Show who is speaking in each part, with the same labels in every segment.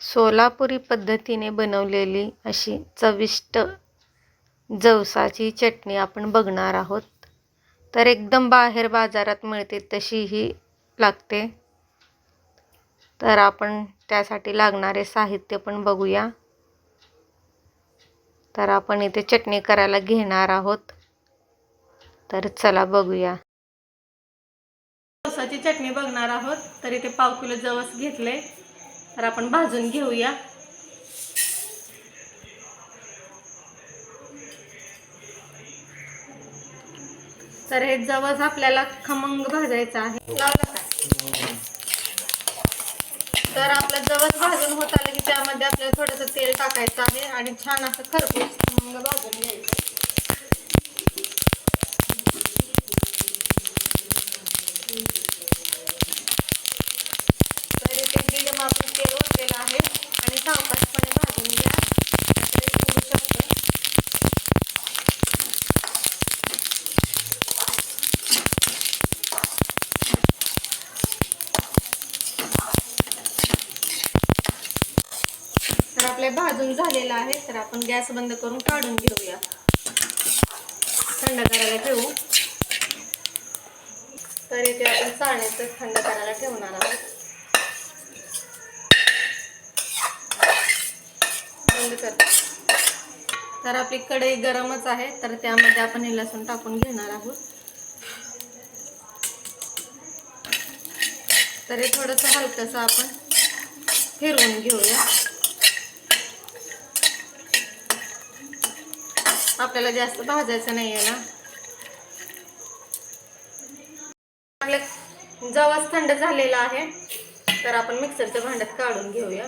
Speaker 1: सोलापुरी पद्धतीने बनवलेली अशी चविष्ट जवसाची चटणी आपण बघणार आहोत. तर एकदम बाहेर बाजारात मिळते तशी ही लागते. तर आपण त्यासाठी लागणारे साहित्य पण बघूया. तर आपण इथे चटणी करायला घेणार आहोत. तर चला बघूया.
Speaker 2: जवसाची चटणी बघणार आहोत. तर इथे पाव किलो जवस घेतले. तर आपण भाजून घेऊया. तर हे जवळ आपल्याला खमंग भाजायचं आहे. लावलं काय तर आपलं जवस भाजून होत आलं की त्यामध्ये आपल्याला थोडंसं तेल टाकायचं आहे आणि छान असं खरपूस खमंग भाजून घ्यायचं तर इथे दीड आपण तेल ओतलेलं आहे आणि सावकाशपणे भाजून घ्या ते फुगू शकते तर भाजून झालेलं आहे तर आपण गॅस बंद करून काढून घेऊया. थंड करायला ठेवू. तर इथे आपण चाळण्याचं थंड करायला ठेवणार आहोत. बंद कर तर आपली कढई गरमच आहे तर त्यामध्ये आपण हे लसूण टाकून घेणार आहोत. तर हे थोडंसं हलकंसं आपण फिरवून घेऊया. आपल्याला जास्त भाजायचं नाही आहे ना. आपलं जवस थंड झालेला आहे. तर आपण मिक्सरच्या भांड्यात काढून घेऊया.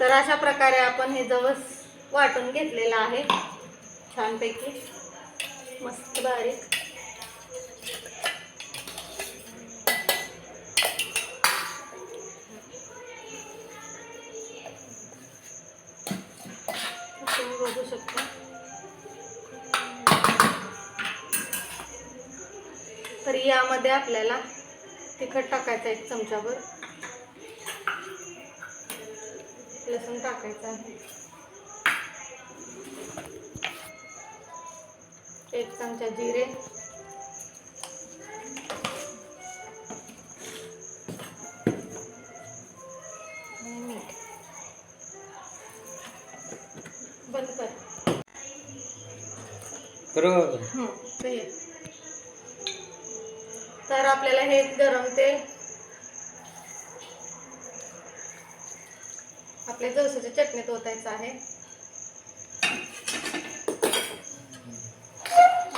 Speaker 2: तर अशा प्रकारे आपण हे जवस वाटून घेतलेलं आहे. छानपैकी. मस्त बारीक. तुम्ही बघू शकता. तर यामध्ये आपल्याला तिखट टाकायचं एक चमचाभर. लसूण टाकायचं आहे. एक चमचा जिरे. आणि मीठ. बंद कर.
Speaker 3: बरोबर
Speaker 2: ते. ये. तर आपल्याला हे गरम तेल आपल्या जवसाच्या चटणीत ओतायचं आहे.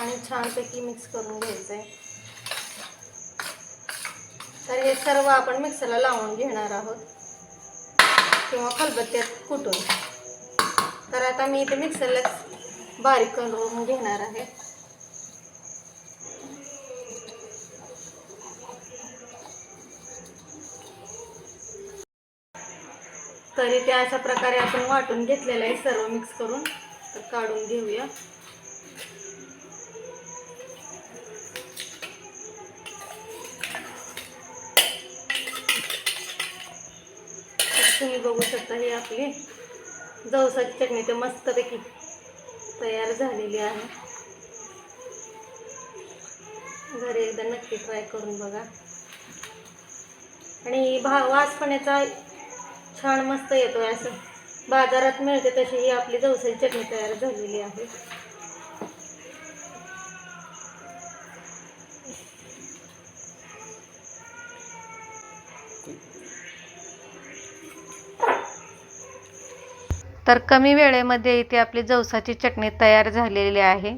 Speaker 2: आणि छानपैकी मिक्स करून घ्यायचं आहे तर हे सर्व आपण मिक्सरला लावून घेणार आहोत. किंवा खलबत्त्यात कुटून. तर आता मी इथे मिक्सरलाच बारीक करून घेणार आहे. तरी ते अशा प्रकारे आपण वाटून घेतलेलं आहे सर्व मिक्स करून. तर काढून घेऊया. तुम्ही बघू शकता ही आपली जवसाची चटणी ते मस्तपैकी तयार झालेली आहे. घरी एकदा नक्की ट्राय करून बघा. आणि भा वास पण याचा छान मस्त येतो आहे असं. बाजारात मिळते तशी ही आपली जवसाची चटणी तयार झालेली आहे.
Speaker 1: तर कमी वेळेमध्ये इथे आपली जवसाची चटणी तयार झालेली आहे.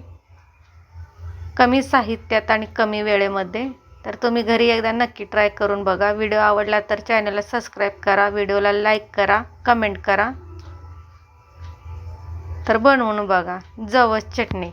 Speaker 1: कमी साहित्यात आणि कमी वेळेमध्ये. तर तुम्ही घरी एकदा नक्की ट्राय करून बघा. व्हिडिओ आवडला तर चॅनलला सबस्क्राईब करा. व्हिडिओला लाईक करा कमेंट करा. तर बनवून बघा जवस चटणी.